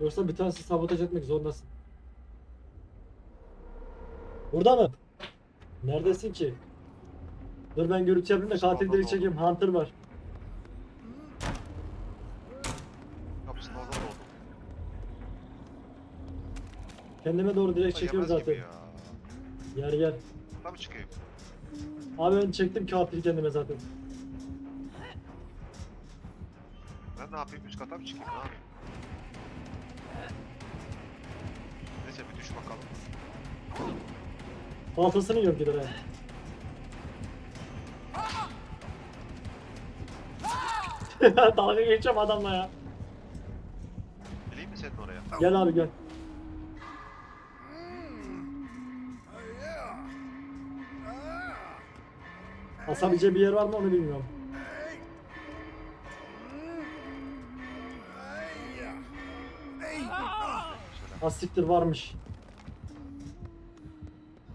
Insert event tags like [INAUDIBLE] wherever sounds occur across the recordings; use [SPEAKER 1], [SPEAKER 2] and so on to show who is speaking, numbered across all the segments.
[SPEAKER 1] Yoksa bir tanesi sabotaj etmek zorundasın. Burada mı? Neredesin ki? Dur ben görüntü yapayım da katil direkt çekeyim. Hunter var.
[SPEAKER 2] Kapısının orada da oldu.
[SPEAKER 1] Kendime doğru direkt çekiyorum zaten.
[SPEAKER 2] ya.
[SPEAKER 1] Gel.
[SPEAKER 2] Burada mı çıkayım?
[SPEAKER 1] Abi ben çektim katili kendime zaten.
[SPEAKER 2] Ben ne yapayım? Üst kata mı çıkayım? Ne yapayım? Neyse bir düş bakalım.
[SPEAKER 1] Baltasını yiyorum gider ha. [LAUGHS] Dalga geçeceğim adamla ya.
[SPEAKER 2] Geleyim mi senin oraya?
[SPEAKER 1] Gel abi gel. Asabileceği bir yer var mı onu bilmiyorum. Asiktir varmış.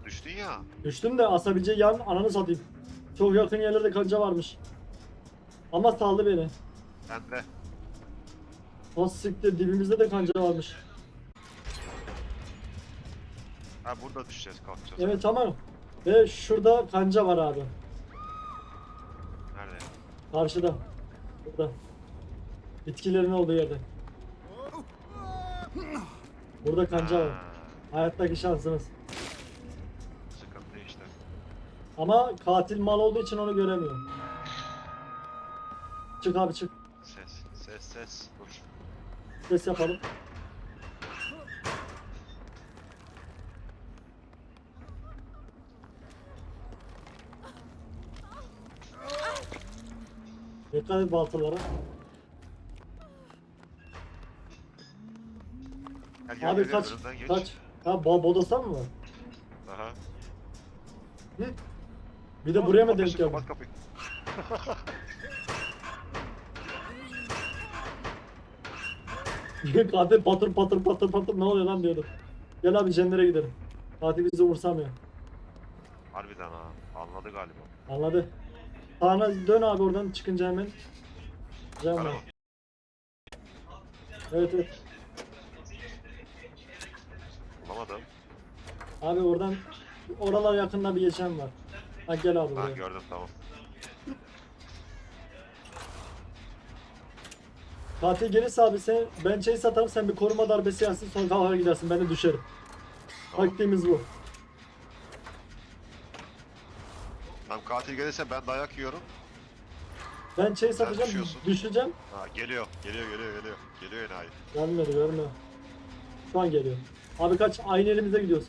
[SPEAKER 2] Düştün ya.
[SPEAKER 1] Düştüm de asabileceği yer ananı satayım. Çok yakın yerlerde kanca varmış. Ama saldı beni.
[SPEAKER 2] Ben de.
[SPEAKER 1] Asiktir dibimizde de kanca varmış.
[SPEAKER 2] Ha burada düşeceğiz kalkacağız.
[SPEAKER 1] Evet tamam. Ve şurada kanca var abi.
[SPEAKER 2] Nerede?
[SPEAKER 1] Karşıda. Burada. Bitkilerin olduğu yerde. Burada kanca var.
[SPEAKER 2] Ha,
[SPEAKER 1] Hayattaki şansımız.
[SPEAKER 2] Sıkıntı işte.
[SPEAKER 1] Ama katil mal olduğu için onu göremiyor. Çık abi çık.
[SPEAKER 2] Ses, ses, ses. Dur.
[SPEAKER 1] Ses yapalım. Dikkat et baltalara.
[SPEAKER 2] Gel
[SPEAKER 1] Abi
[SPEAKER 2] gel,
[SPEAKER 1] kaç,
[SPEAKER 2] önümden geç.
[SPEAKER 1] kaç. Ha bo bodosan mı?
[SPEAKER 2] Aha.
[SPEAKER 1] Bir de buraya mı denk geldi?
[SPEAKER 2] Kapat kapıyı. [LAUGHS]
[SPEAKER 1] Katil patır patır patır patır ne oluyor lan diyordum. Gel abi jenlere gidelim. Katil bizi vursamıyor.
[SPEAKER 2] Harbiden ha. Anladı galiba.
[SPEAKER 1] Anladı. Sağına dön abi oradan çıkınca hemen. Can
[SPEAKER 2] Kara
[SPEAKER 1] var.
[SPEAKER 2] mı?
[SPEAKER 1] Evet evet.
[SPEAKER 2] Bulamadım.
[SPEAKER 1] Abi oradan oralar yakında bir geçen var. Ha gel abi
[SPEAKER 2] Ha
[SPEAKER 1] buraya.
[SPEAKER 2] gördüm tamam.
[SPEAKER 1] Katil gelirse abi sen ben şey satarım sen bir koruma darbesi yersin sonra kavga gidersin ben de düşerim.
[SPEAKER 2] Tamam.
[SPEAKER 1] Taktiğimiz bu.
[SPEAKER 2] Tamam katil gelirse ben dayak yiyorum.
[SPEAKER 1] Ben şey satacağım
[SPEAKER 2] düşüyorsun.
[SPEAKER 1] düşeceğim.
[SPEAKER 2] Ha geliyor. Geliyor geliyor geliyor. Geliyor enayi.
[SPEAKER 1] Gelmedi görmüyor. Şu an geliyor. Abi kaç aynı elimize gidiyoruz.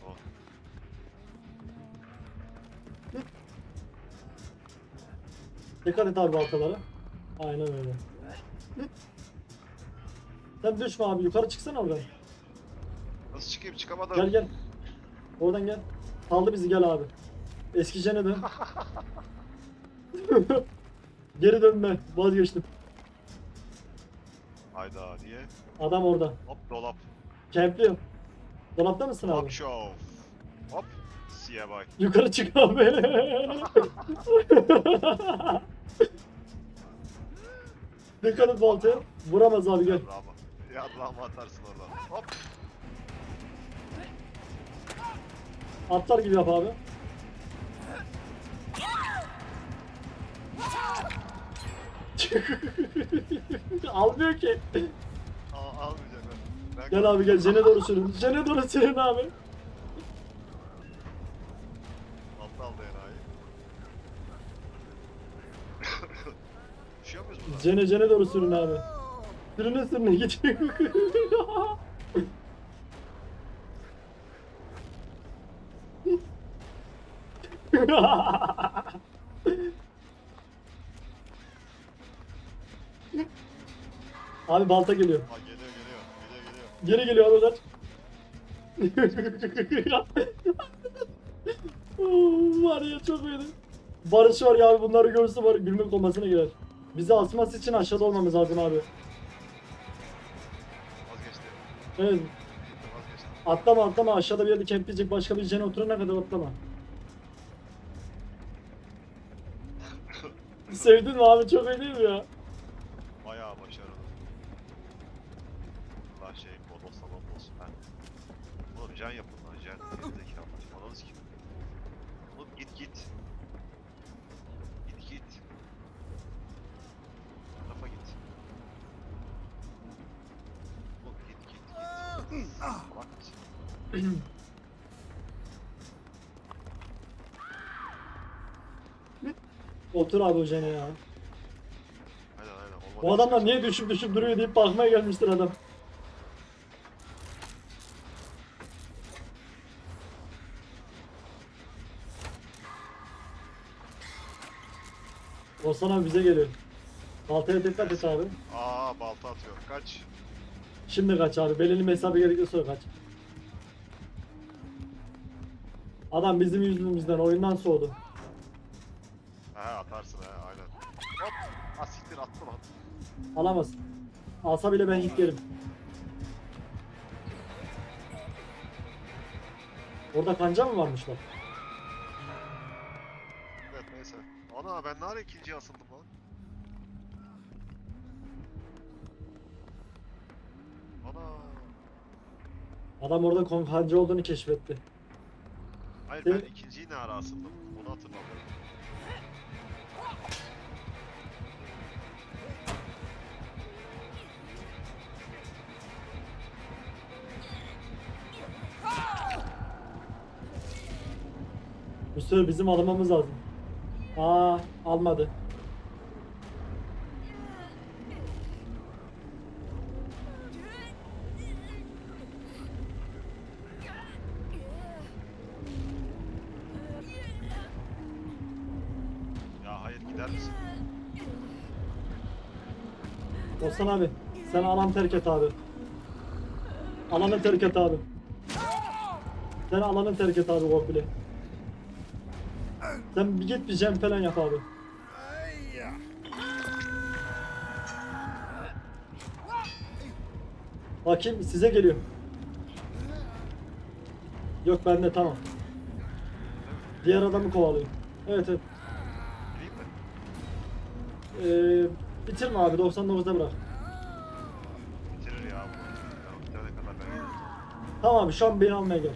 [SPEAKER 2] Tamam.
[SPEAKER 1] Dikkat et abi baltalara. Aynen öyle. Sen düşme abi yukarı çıksana oradan.
[SPEAKER 2] Nasıl çıkayım çıkamadım.
[SPEAKER 1] Gel gel. Oradan gel. Saldı bizi gel abi. Eski jene dön. [LAUGHS] Geri dönme. Vazgeçtim.
[SPEAKER 2] Hayda niye?
[SPEAKER 1] Adam orada.
[SPEAKER 2] Hop dolap.
[SPEAKER 1] Kempliyor. Dolapta mısın abi?
[SPEAKER 2] Show. Hop. Siye bak.
[SPEAKER 1] Yukarı çık abi. [LAUGHS] Dikkat et baltaya. Vuramaz abi gel.
[SPEAKER 2] Yarrağımı. Yarrağımı atarsın oradan. Hop.
[SPEAKER 1] Atlar gibi yap abi. [LAUGHS] Almıyor ki. Gel abi gel jene doğru sürün. Jene doğru sürün abi.
[SPEAKER 2] Enayi. Düşüyor [LAUGHS] muyuz burada?
[SPEAKER 1] Jene jene doğru sürün abi. Sürüne sürüne git. [LAUGHS] abi balta geliyor. Geri geliyor. Oo, [LAUGHS] var ya çok iyiydi. Barış var ya abi bunları görse var gülme komasına girer. Bizi asması için aşağıda olmamız lazım abi.
[SPEAKER 2] Vazgeçti.
[SPEAKER 1] Evet.
[SPEAKER 2] Vazgeçti.
[SPEAKER 1] Atlama atlama aşağıda bir yerde kempleyecek başka bir jene oturana kadar atlama. [LAUGHS] Sevdin mi abi çok iyi değil mi ya?
[SPEAKER 2] Bayağı başarılı. daha şey bodos tamam olsun ha. Can yapın lan can. Gerizekalı. Ananız kim? Oğlum git git. Git git. Bu Tarafa git. Oğlum git git git. Mısın?
[SPEAKER 1] Otur abi hocana ya.
[SPEAKER 2] Aynen. Olmadı.
[SPEAKER 1] O adamlar niye düşüp düşüp duruyor deyip bakmaya gelmiştir adam. Osman abi bize geliyor. Baltaya dikkat et abi.
[SPEAKER 2] Aa balta atıyor. Kaç.
[SPEAKER 1] Şimdi kaç abi. Belirli mesafe gerekli sonra kaç. Adam bizim yüzümüzden oyundan soğudu.
[SPEAKER 2] Ha atarsın ha aynen. Hop. Ha siktir attı lan.
[SPEAKER 1] Alamaz. Alsa bile ben hit yerim. Orada kanca mı varmış bak?
[SPEAKER 2] Ana ben ne ara ikinciye asıldım lan? Ana.
[SPEAKER 1] Adam orada kon- kanca olduğunu keşfetti.
[SPEAKER 2] Hayır ben ikinciyi ne ara asıldım? Onu hatırlamıyorum.
[SPEAKER 1] Bizim almamız lazım. Aa almadı.
[SPEAKER 2] Ya hayır gider misin?
[SPEAKER 1] Osman abi sen alan terk et abi. Alanı terk et abi. Sen alanı terk et abi komple. Sen bir git bir jump falan yap abi. Bakayım size geliyor. Yok bende tamam. Diğer adamı kovalıyor. Evet evet. Ee, bitirme abi 99'da bırak.
[SPEAKER 2] Bitirir ya.
[SPEAKER 1] Tamam şu an beni almaya gel.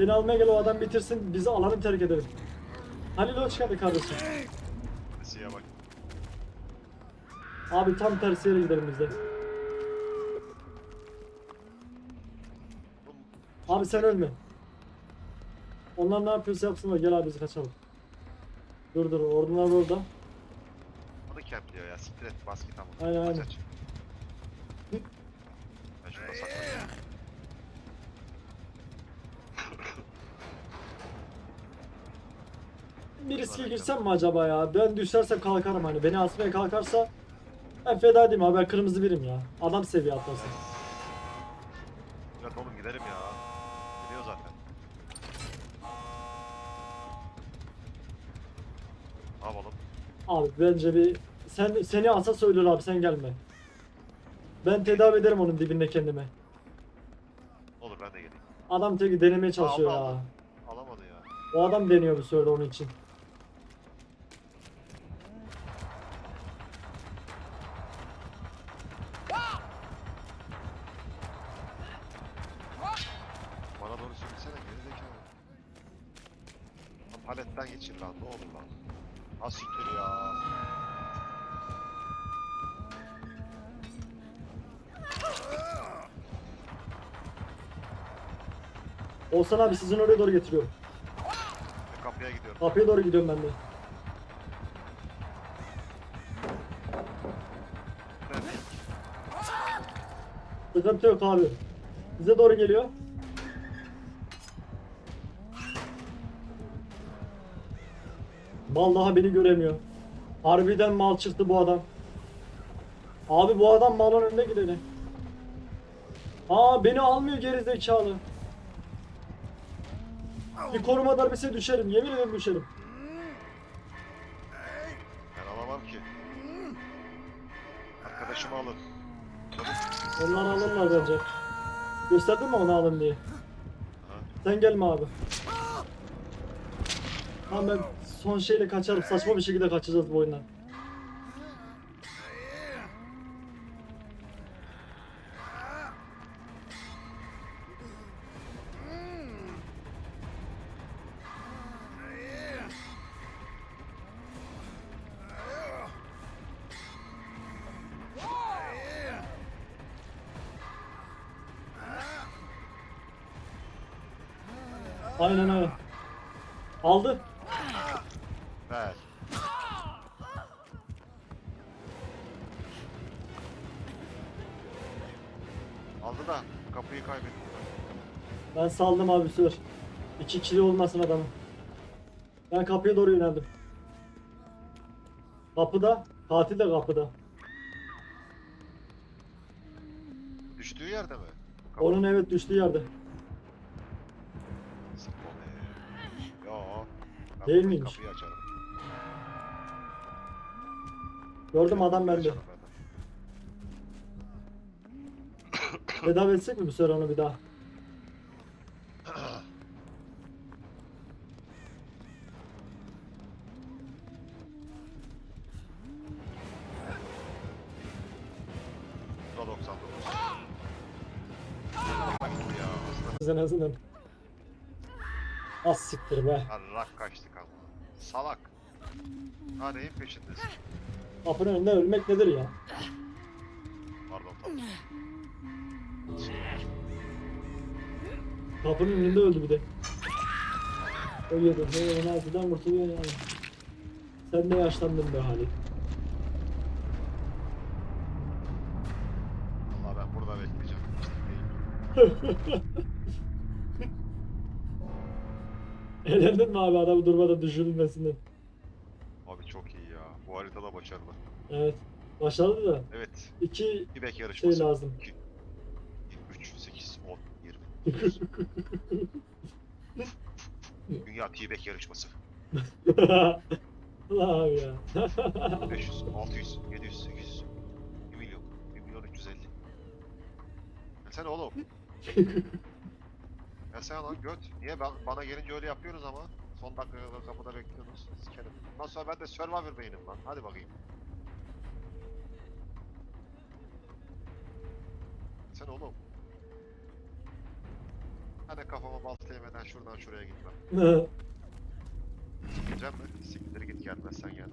[SPEAKER 1] Beni almaya gel o adam bitirsin bizi alanı terk edelim. Halil hoş geldin kardeşim.
[SPEAKER 2] Sesiye bak.
[SPEAKER 1] Abi tam tersi yere gidelim biz de. Abi sen ölme. Onlar ne yapıyorsa yapsınlar gel abi biz kaçalım. Dur dur ordular orada.
[SPEAKER 2] O da campliyor ya. Siktir et. Bas git ama.
[SPEAKER 1] Aynen,
[SPEAKER 2] Aç,
[SPEAKER 1] aynen.
[SPEAKER 2] aç. Ben şurada saklanıyorum.
[SPEAKER 1] Bir riske girsem mi acaba ya? Ben düşersem kalkarım hani. Beni asmaya kalkarsa ben feda edeyim abi ben kırmızı birim ya. Adam seviye atlasın.
[SPEAKER 2] Evet oğlum gidelim ya. Gidiyor zaten. Ne yapalım?
[SPEAKER 1] Abi bence bir sen seni asa söylüyor abi sen gelme. Ben tedavi ederim onun dibinde kendime.
[SPEAKER 2] Olur ben de geleyim.
[SPEAKER 1] Adam tek denemeye çalışıyor
[SPEAKER 2] Aldı,
[SPEAKER 1] ya.
[SPEAKER 2] Alamadı ya.
[SPEAKER 1] O adam deniyor bu sırada onun için.
[SPEAKER 2] Paletten geçir lan ne olur lan. Ha siktir ya.
[SPEAKER 1] Olsan abi sizin oraya doğru getiriyorum.
[SPEAKER 2] Ben kapıya gidiyorum.
[SPEAKER 1] Kapıya doğru gidiyorum ben de. Sıkıntı yok abi. Bize doğru geliyor. Mal daha beni göremiyor. Harbiden mal çıktı bu adam. Abi bu adam malın önüne gideni. Aa beni almıyor geri zekalı. Bir koruma darbesi düşerim. Yemin ederim düşerim.
[SPEAKER 2] Ben alamam ki. Arkadaşımı alın.
[SPEAKER 1] Onlar alırlar bence. Gösterdin mi onu alın diye? Sen gelme abi. Tamam ben son şeyle kaçarım. Saçma bir şekilde kaçacağız bu oyundan. Aynen öyle. Aldı.
[SPEAKER 2] Ver. Aldı da kapıyı kaybettim.
[SPEAKER 1] Ben saldım abi sür. İki kişi olmasın adamın. Ben kapıya doğru yöneldim. Kapıda. Katil de kapıda.
[SPEAKER 2] Düştüğü yerde mi? Kapı-
[SPEAKER 1] Onun evet düştüğü yerde.
[SPEAKER 2] Sık onu. Yo. Ben
[SPEAKER 1] Değil miymiş?
[SPEAKER 2] Kapıyı açarım.
[SPEAKER 1] Gördüm adam bende. Tedavi etsek mi bu sefer onu bir daha?
[SPEAKER 2] Bu da 99. ya aslında
[SPEAKER 1] En azından. Az siktir be.
[SPEAKER 2] rak kaçtık ama. Salak. Neyin peşindesin?
[SPEAKER 1] Kapının önünde ölmek nedir ya?
[SPEAKER 2] Pardon.
[SPEAKER 1] Kapının önünde öldü bir de. Ölüyordu. Hey, enerjiden kurtuluyor yani. Sen de yaşlandın be Halit.
[SPEAKER 2] Valla ben burada bekleyeceğim. [LAUGHS] İşte değil.
[SPEAKER 1] Eğlendin mi abi adamı durmadan düşürülmesinden?
[SPEAKER 2] Abi çok iyi ya. Bu haritada başarılı.
[SPEAKER 1] Evet. Başarılı da.
[SPEAKER 2] Evet.
[SPEAKER 1] İki
[SPEAKER 2] İbek yarışması.
[SPEAKER 1] şey lazım.
[SPEAKER 2] 2, 3, 8, 10, 20. Dünya T-Bek yarışması.
[SPEAKER 1] Allah abi ya.
[SPEAKER 2] 500, 600, 700, 800, 1 milyon, 1 milyon 350. Ya sen oğlum. [LAUGHS] ya sen lan göt. Niye ben, bana gelince öyle yapıyoruz ama? Son dakikada kapıda bekliyorsunuz. Sikerim. Ondan sonra ben de Survivor beynim lan. Hadi bakayım. Sen oğlum. Hadi kafama balta yemeden şuradan şuraya gitmem. [LAUGHS] Sikeceğim mi? Siktir git gelmezsen gel.